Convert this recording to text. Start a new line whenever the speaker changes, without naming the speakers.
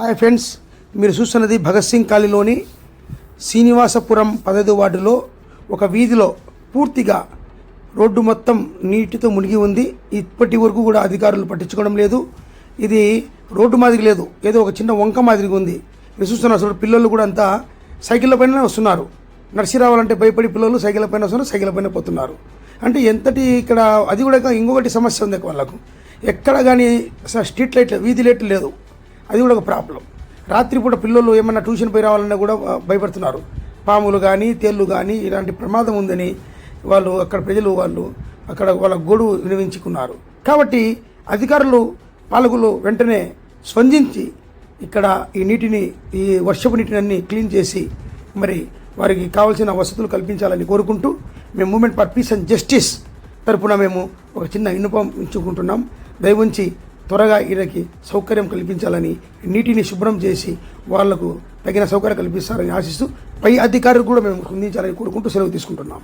Hi friends మీరు చూస్తున్నది భగత్ సింగ్ కాలనీలోని శ్రీనివాసపురం పదహైదు వార్డులో ఒక వీధిలో పూర్తిగా రోడ్డు మొత్తం నీటితో మునిగి ఉంది. ఇప్పటి వరకు కూడా అధికారులు పట్టించుకోవడం లేదు. ఇది రోడ్డు మాదిరి లేదు. ఏదో ఒక చిన్న వంక మాదిరిగా ఉంది. మీరు చూస్తున్నారు అసలు పిల్లలు కూడా అంతా సైకిళ్ళ పైన వస్తున్నారు. నడిచి రావాలంటే భయపడి పిల్లలు సైకిళ్ళ పైన వస్తున్నారు సైకిళ్ళ పైన పోతున్నారు. అంటే ఎంతటి ఇక్కడ అది కూడా ఇంకొకటి సమస్య ఉంది వాళ్ళకు. ఎక్కడ కానీ స్ట్రీట్ లైట్ వీధి లైట్ లేదు. అది కూడా ఒక ప్రాబ్లం రాత్రిపూట పిల్లలు ఏమన్నా ట్యూషన్ పోయి రావాలన్నా కూడా భయపడుతున్నారు. పాములు కానీ తేళ్ళు కానీ ఇలాంటి ప్రమాదం ఉందని వాళ్ళు అక్కడ ప్రజలు వాళ్ళు అక్కడ వాళ్ళ గొడుగు వినియోగించుకున్నారు కాబట్టి అధికారులు పాలకులు వెంటనే స్పందించి ఇక్కడ ఈ నీటిని ఈ వర్షపు నీటిని అన్ని క్లీన్ చేసి మరి వారికి కావాల్సిన వసతులు కల్పించాలని కోరుకుంటూ మేము movement for peace and justice తరపున మేము ఒక చిన్న విన్నపం ఉంచుకుంటున్నాం. దయవుంచి త్వరగా ఈయనకి సౌకర్యం కల్పించాలని నీటిని శుభ్రం చేసి వాళ్ళకు తగిన సౌకర్యం కల్పిస్తారని ఆశిస్తూ పై అధికారులు కూడా మేము స్పందించాలని కోరుకుంటూ సెలవు తీసుకుంటున్నాం.